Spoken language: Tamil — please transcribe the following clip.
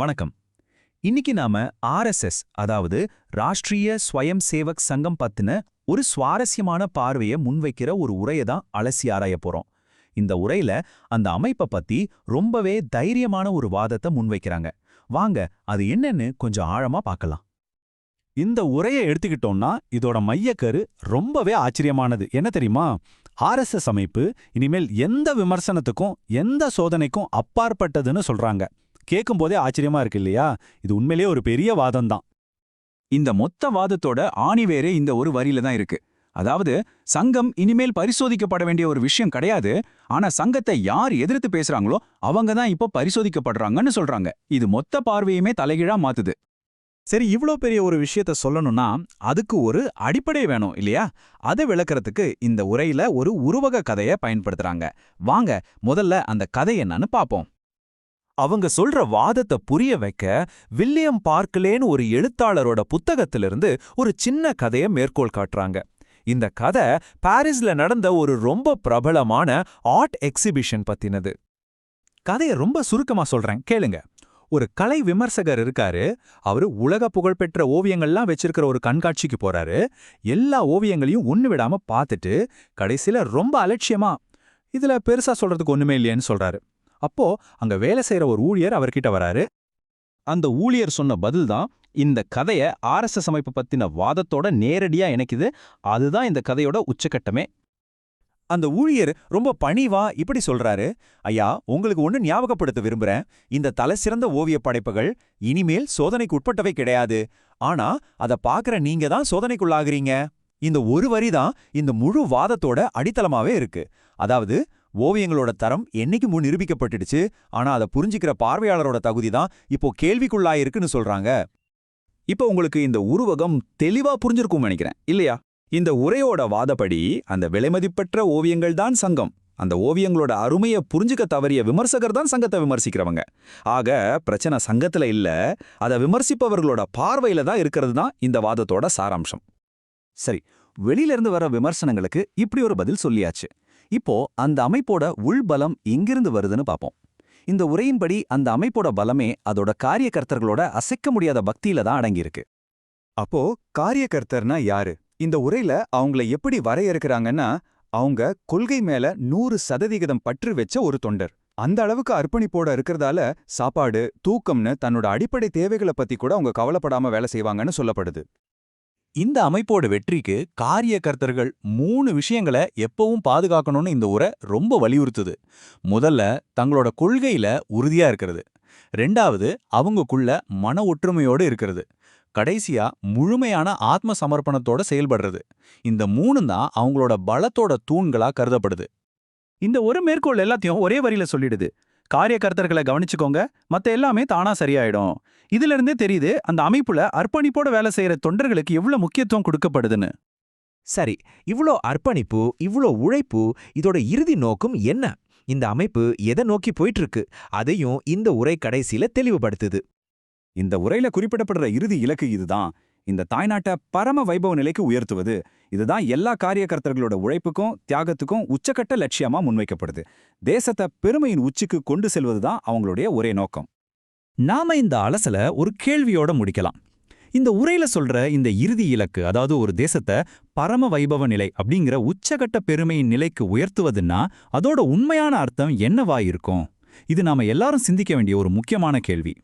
வணக்கம். இன்னைக்கு நாம ஆர்எஸ்எஸ் அதாவது ராஷ்ட்ரிய ஸ்வயம் சேவக் சங்கம் பத்தின ஒரு சுவாரஸ்யமான பார்வையை முன்வைக்கிற ஒரு உரையை தான் அலசி ஆராய போறோம். இந்த உரையில அந்த அமைப்பை பத்தி ரொம்பவே தைரியமான ஒரு வாதத்தை முன்வைக்கிறாங்க. வாங்க அது என்னன்னு கொஞ்சம் ஆழமா பார்க்கலாம். இந்த உரையை எடுத்துக்கிட்டோம்னா இதோட மையக்கரு ரொம்பவே ஆச்சரியமானது. என்ன தெரியுமா? ஆர்எஸ்எஸ் அமைப்பு இனிமேல் எந்த விமர்சனத்துக்கும் எந்த சோதனைக்கும் அப்பாற்பட்டதுன்னு சொல்றாங்க. கேட்கும்போதே ஆச்சரியமா இருக்கு இல்லையா? இது உண்மையிலேயே ஒரு பெரிய வாதம் தான் இந்த மொத்த வாதத்தோட ஆணிவேரே இந்த ஒரு வரியில தான் இருக்கு. அதாவது சங்கம் இனிமேல் பரிசோதிக்கப்பட வேண்டிய ஒரு விஷயம் கிடையாது ஆனா சங்கத்தை யார் எதிர்த்து பேசுறாங்களோ அவங்க தான் இப்போ பரிசோதிக்கப்படுறாங்கன்னு சொல்றாங்க. இது மொத்த பார்வையுமே தலைகீழா மாத்துது. சரி இவ்ளோ பெரிய ஒரு விஷயத்த சொல்லணும்னா அதுக்கு ஒரு அடிப்படை வேணும் இல்லையா? அதை விளக்கறதுக்கு இந்த உரையில ஒரு உருவக கதையை பயன்படுத்துறாங்க. வாங்க முதல்ல அந்த கதை என்னன்னு பாப்போம். அவங்க சொல்ற வாதத்தை புரிய வைக்க வில்லியம் பார்க்கலேன்னு ஒரு எழுத்தாளரோட புத்தகத்திலிருந்து ஒரு சின்ன கதையை மேற்கோள் காட்டுறாங்க. இந்த கதை பாரிஸ்ல நடந்த ஒரு ரொம்ப பிரபலமான ஆர்ட் எக்ஸிபிஷன் பத்தினது. கதையை ரொம்ப சுருக்கமா சொல்றேன் கேளுங்க. ஒரு கலை விமர்சகர் இருக்காரு அவரு உலக புகழ்பெற்ற ஓவியங்கள்லாம் வச்சிருக்கிற ஒரு கண்காட்சிக்கு போறாரு எல்லா ஓவியங்களையும் ஒண்ணு விடாம பார்த்துட்டு கடைசியில ரொம்ப அலட்சியமா இதுல பெருசா சொல்றதுக்கு ஒண்ணுமே இல்லையேன்னு சொல்றாரு. அப்போ அங்க வேலை செய்யற ஒரு ஊழியர் அவர்கிட்ட வராரு. அந்த ஊழியர் சொன்ன பதில் தான் இந்த கதைய ஆர்எஸ்எஸ் அமைப்பு பத்தின வாதத்தோட நேரடியா இணைக்குது. அதுதான் இந்த கதையோட உச்சக்கட்டமே. அந்த ஊழியர் ரொம்ப பணிவா இப்படி சொல்றாரு ஐயா உங்களுக்கு ஒன்னு ஞாபகப்படுத்த விரும்புறேன். இந்த தலைசிறந்த ஓவியப் படைப்புகள் இனிமேல் சோதனைக்கு உட்பட்டவை கிடையாது. ஆனா அத பாக்குற நீங்க தான் சோதனைக்குள்ளாகிறீங்க. இந்த ஒரு வரி தான் இந்த முழு வாதத்தோட அடித்தளமாவே இருக்கு. அதாவது ஓவியங்களோட தரம் என்னைக்கு முன் நிரூபிக்கப்பட்டுடுச்சு ஆனா அதை புரிஞ்சுக்கிற பார்வையாளரோட தகுதி தான் இப்போ கேள்விக்குள்ளாயிருக்குன்னு சொல்றாங்க. இப்போ உங்களுக்கு இந்த உருவகம் தெளிவா புரிஞ்சிருக்கும் நினைக்கிறேன் இல்லையா? இந்த உரையோட வாதப்படி அந்த விலைமதிப்பற்ற ஓவியங்கள் தான் சங்கம். அந்த ஓவியங்களோட அருமையை புரிஞ்சுக்க தவறிய விமர்சகர் தான் சங்கத்தை விமர்சிக்கிறவங்க. ஆக பிரச்சனை சங்கத்துல இல்ல அதை விமர்சிப்பவர்களோட பார்வையில தான் இருக்கிறது தான் இந்த வாதத்தோட சாராம்சம். சரி வெளியில இருந்து வர விமர்சனங்களுக்கு இப்படி ஒரு பதில் சொல்லியாச்சு. இப்போ அந்த அமைப்போட உள்பலம் எங்கிருந்து வருதுன்னு பாப்போம். இந்த உரையின்படி அந்த அமைப்போட பலமே அதோட காரியகர்த்தர்களோட அசைக்க முடியாத பக்தியில தான் அடங்கியிருக்கு. அப்போ காரியகர்த்தர்னா யாரு? இந்த உரையில அவங்கள எப்படி வரையறுக்கிறாங்கன்னா அவங்க கொள்கை மேல நூறு சதவிகிதம் பற்று வச்ச ஒரு தொண்டர். அந்த அளவுக்கு அர்ப்பணிப்போட இருக்கிறதால சாப்பாடு தூக்கம்னு தன்னோட அடிப்படை தேவைகளை பத்தி கூட அவங்க கவலைப்படாம வேலை செய்வாங்கன்னு சொல்லப்படுது. இந்த அமைப்போட வெற்றிக்கு காரியகர்த்தர்கள் மூணு விஷயங்களை எப்பவும் பாதுகாக்கணும்னு இந்த உரை ரொம்ப வலியுறுத்துது. முதல்ல தங்களோட கொள்கையில உறுதியா இருக்கிறது. ரெண்டாவது அவங்கக்குள்ள மன ஒற்றுமையோடு இருக்கிறது. கடைசியா முழுமையான ஆத்ம சமர்ப்பணத்தோட செயல்படுறது. இந்த மூணு தான் அவங்களோட பலத்தோட தூண்களா கருதப்படுது. இந்த ஒரு மேற்கோள் எல்லாத்தையும் ஒரே வரியில சொல்லிடுது. காரியகர்த்தர்களை கவனிச்சுக்கோங்க. மத்த எல்லாமே தானா சரியாயிடும். இதுல இருந்தே தெரியுது அந்த அமைப்புல அர்ப்பணிப்போட வேலை செய்யற தொண்டர்களுக்கு எவ்வளவு முக்கியத்துவம் கொடுக்கப்படுதுன்னு. சரி இவ்ளோ அர்ப்பணிப்பு இவ்ளோ உழைப்பு இதோட இறுதி நோக்கம் என்ன? இந்த அமைப்பு எதை நோக்கி போயிட்டு இருக்கு அதையும் இந்த உரை கடைசியில தெளிவுபடுத்துது. இந்த உரையில குறிப்பிடப்படுற இறுதி இலக்கு இதுதான். இந்த தாய்நாட்டை பரம வைபவ நிலைக்கு உயர்த்துவது. இதுதான் எல்லா காரியகர்த்தர்களோட உழைப்புக்கும் தியாகத்துக்கும் உச்சக்கட்ட லட்சியமா முன்வைக்கப்படுது. தேசத்தை பெருமையின் உச்சிக்கு கொண்டு செல்வதுதான் அவங்களுடைய ஒரே நோக்கம். நாம இந்த அலசல ஒரு கேள்வியோட முடிக்கலாம். இந்த உரையில சொல்ற இந்த இறுதி இலக்கு அதாவது ஒரு தேசத்தை பரம வைபவ நிலை அப்படிங்கிற உச்சகட்ட பெருமையின் நிலைக்கு உயர்த்துவதுன்னா அதோட உண்மையான அர்த்தம் என்னவா இருக்கும் இது நாம எல்லாரும் சிந்திக்க வேண்டிய ஒரு முக்கியமான கேள்வி.